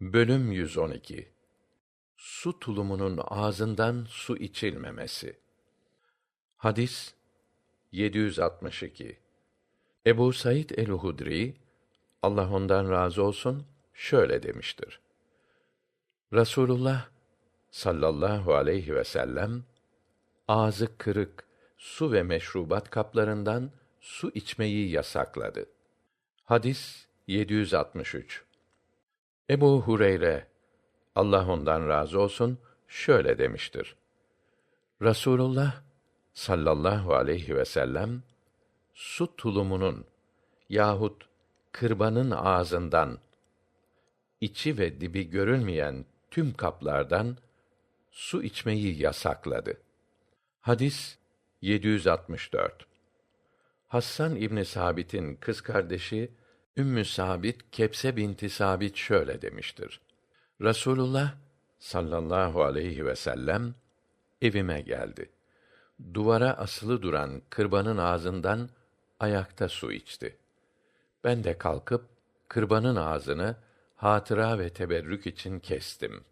Bölüm 112 Su tulumunun ağzından su içilmemesi. Hadis 762 Ebu Said el-Hudri Allah ondan razı olsun şöyle demiştir. Rasulullah sallallahu aleyhi ve sellem ağzı kırık su ve meşrubat kaplarından su içmeyi yasakladı. Hadis 763 Ebu Hureyre Allah ondan razı olsun şöyle demiştir. Rasulullah sallallahu aleyhi ve sellem su tulumunun yahut kırbanın ağzından içi ve dibi görülmeyen tüm kaplardan su içmeyi yasakladı. Hadis 764 Hassan İbni Sabit'in kız kardeşi Ümmü Sabit Kepse binti Sabit şöyle demiştir. Rasulullah sallallahu aleyhi ve sellem evime geldi. Duvara asılı duran kırbanın ağzından ayakta su içti. Ben de kalkıp kırbanın ağzını hatıra ve teberrük için kestim.